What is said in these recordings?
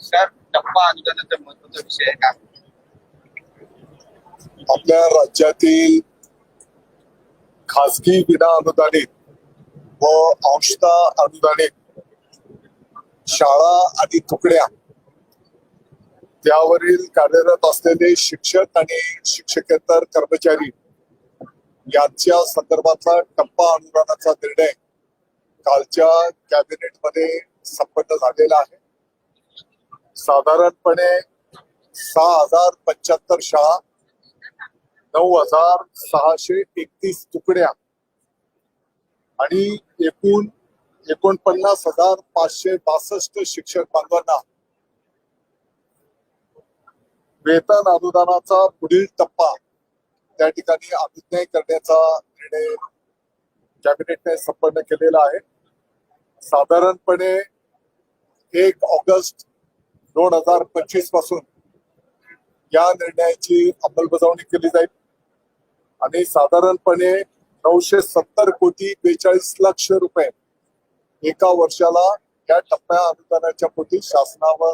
Sir टप्पा अनुदानाचा महत्त्वाचा विषय आहे का? आपल्या राज्यातील खासगी विना अनुदानित व अंशता अनुदानित शाळा आणि तुकड्या त्यावरील कार्यरत असलेले शिक्षक आणि शिक्षकेतर कर्मचारी यांच्या संदर्भातला टप्पा अनुदानाचा निर्णय कालच्या कॅबिनेटमध्ये संपन्न झालेला आहे. साधारणपणे सहा हजार पंच्याहत्तर शाळा नऊ हजार सहाशे एकतीस तुकड्या आणि एकूण एकोणपन्नास हजार पाचशे बासष्ट शिक्षक बांधवांना वेतन अनुदानाचा पुढील टप्पा त्या ठिकाणी अभिनय करण्याचा निर्णय कॅबिनेटने संपन्न केलेला आहे. साधारणपणे एक ऑगस्ट दोन हजार पंचवीसपासून या निर्णयाची अंमलबजावणी केली जाईल. आणि साधारणपणे नऊशे सत्तर कोटी बेचाळीस लक्ष रुपये एका वर्षाला या टप्प्या अनुदानाच्या पोटी शासनावर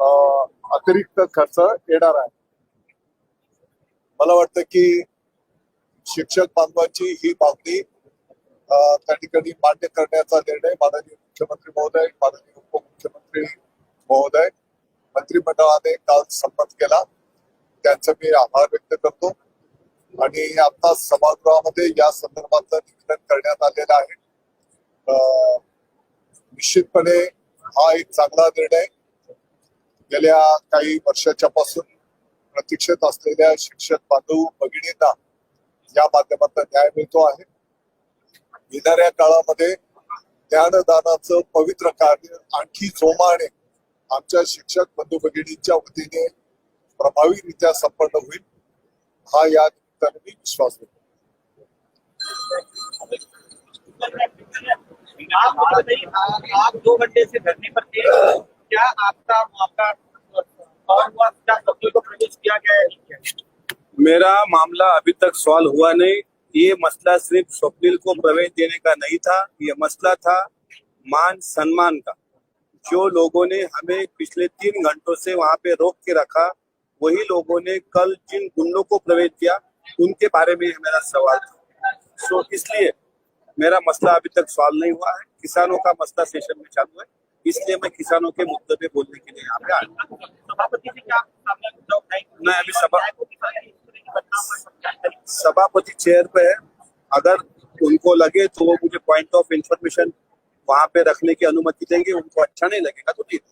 अं, अतिरिक्त खर्च येणार आहे. मला वाटतं की शिक्षक बांधवांची ही मागणी अं, त्या ठिकाणी मान्य करण्याचा निर्णय माननीय मुख्यमंत्री महोदय माननीय महोदय मंत्रिमंडळाने काल संमत केला. त्यांचं मी आभार व्यक्त करतो. आणि आता सभागृहामध्ये या संदर्भातलं निवेदन करण्यात आलेलं आहे. निश्चितपणे हा एक चांगला निर्णय. गेल्या काही वर्षाच्या पासून प्रतीक्षेत असलेल्या शिक्षक बांधव भगिनींना या माध्यमातून न्याय मिळतो आहे. येणाऱ्या काळामध्ये ज्ञानदानाचं पवित्र कार्य आणखी जोमाने आमच्या शिक्षक बंधू भगिनींच्या वतीने प्रभावीरित्या संपन्न हा विश्वास देतो मेरा मामला अभी तक सॉल्व हुआ नहीं। ये मसला सिर्फ़ स्वप्निल को प्रवेश देने का नहीं था, ये मसला था मान सम्मान का। जो लोगों ने हमें पिछले तीन घंटों से वहाँ पे रोक के रखा वही लोगों ने कल जिन गुंडों को प्रवेश किया उनके बारे में मेरा सवाल था। सो इसलिए मेरा मसला अभी तक सॉल्व नहीं हुआ है। किसानों का मसला सेशन में चालू है। इसलिए मैं किसानों के मुद्दे पे बोलने के लिए यहाँ पे आया अभी सभा- सभापति चेयर पे है। अगर उनको लगे तो वो मुझे पॉइंट ऑफ़ इंफॉर्मेशन वहां पे रखने की अनुमति देंगे उनको अच्छा नहीं लगेगा तो ठीक